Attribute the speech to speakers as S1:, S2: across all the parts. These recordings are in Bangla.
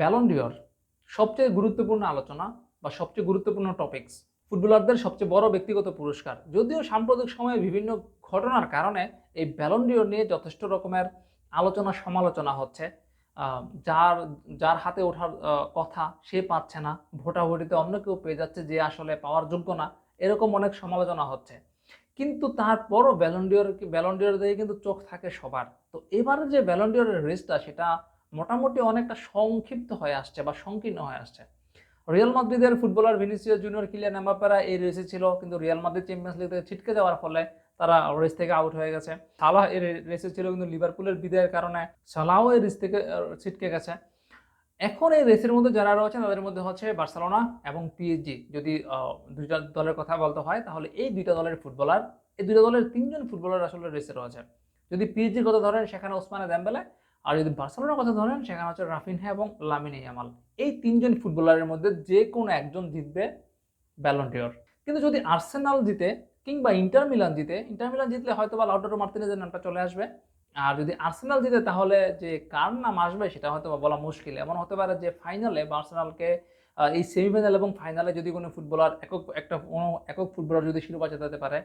S1: ব্যালন্ডিওর সবচেয়ে গুরুত্বপূর্ণ আলোচনা বা সবচেয়ে গুরুত্বপূর্ণ টপিকস ফুটবলারদের সবচেয়ে বড় ব্যক্তিগত পুরস্কার। যদিও সাম্প্রতিক সময়ে বিভিন্ন ঘটনার কারণে এই ব্যালন্ডিওর নিয়ে যথেষ্ট রকমের আলোচনা সমালোচনা হচ্ছে। যার যার হাতে ওঠার কথা সে পাচ্ছে না। ভোটাভুটিতে অন্য কেউ পেয়ে যাচ্ছে যে আসলে পাওয়ার যোগ্য না, এরকম অনেক সমালোচনা হচ্ছে। কিন্তু তারপরও ব্যালন্ডিওর ব্যালন্ডিওর দিকে কিন্তু চোখ থাকে সবার। তো এবারে যে ব্যালন্ডিওরের রেসটা, সেটা মোটামুটি অনেকটা সংক্ষিপ্ত হয়ে আসছে বা সংকীর্ণ হয়ে আসছে। রিয়াল মাদ্রিদের ফুটবলার ভিনিসিয়াস জুনিয়র কিলিয়ান এমবাপ্পেরা এই রেসে ছিল, কিন্তু রিয়াল মাদ্রিদ চ্যাম্পিয়ন্স লিগ থেকে ছিটকে যাওয়ার ফলে তারা রেস থেকে আউট হয়ে গেছে। সালাহ এর রেসে ছিল, কিন্তু লিভারপুলের বিদায়ের কারণে সালাহও এই রেস থেকে ছিটকে গেছে। এখন এই রেসের মধ্যে যারা রয়েছে তাদের মধ্যে হচ্ছে বার্সেলোনা এবং পিএসজি যদি দুইটা দলের কথা বলতে হয়, তাহলে এই দুইটা দলের ফুটবলার, এই দুইটা দলের তিনজন ফুটবলার আসলে রেসে রয়েছে। যদি পিএসজির কথা ধরেন, সেখানে ওসমানে দেম্বেলে আর যদি বার্সেলোনার কথা ধরেন, সেখানে হচ্ছে রাফিনহা এবং লামিনে ইয়ামাল। এই তিনজন ফুটবলারের মধ্যে যে কোনো একজন জিতবে ব্যালন্টিওর কিন্তু যদি আর্সেনাল জিতে কিংবা ইন্টার মিলান জিতে, ইন্টার মিলান জিতলে হয়তো বা লাউটারো মার্তিনেজের নামটা চলে আসবে। আর যদি আর্সেনাল জিতে, তাহলে যে কার নাম আসবে সেটা হয়তো বলা মুশকিল। এমন হতে পারে যে ফাইনালে আর্সেনালকে এই সেমিফাইনাল এবং ফাইনালে যদি কোনো ফুটবলার একক, একটা কোনো একক ফুটবলার যদি শিরোপা জেতাতে পারে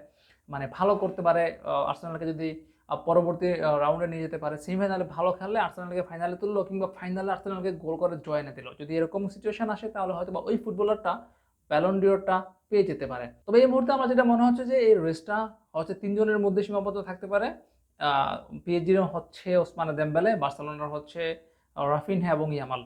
S1: মানে ভালো করতে পারে আর্সেনালকে যদি পরবর্তী রাউন্ডে নিয়ে যেতে পারে সেমিফাইনালে ভালো খেললে আর্সেনালকে ফাইনালে তুললো কিংবা ফাইনালে আর্সেনালকে গোল করে জয় এনে দিল। যদি এরকম সিচুয়েশন আসে, তাহলে হয়তো বা ওই ফুটবলারটা প্যালন্ডিওরটা পেয়ে যেতে পারে। তবে এই মুহূর্তে আমার যেটা মনে হচ্ছে যে এই রেসটা হচ্ছে তিনজনের মধ্যে সীমাবদ্ধ থাকতে পারে। পিএইচডির হচ্ছে ওসমান দেম্বেলে বার্সেলোনার হচ্ছে রাফিনহা এবং ইয়ামাল।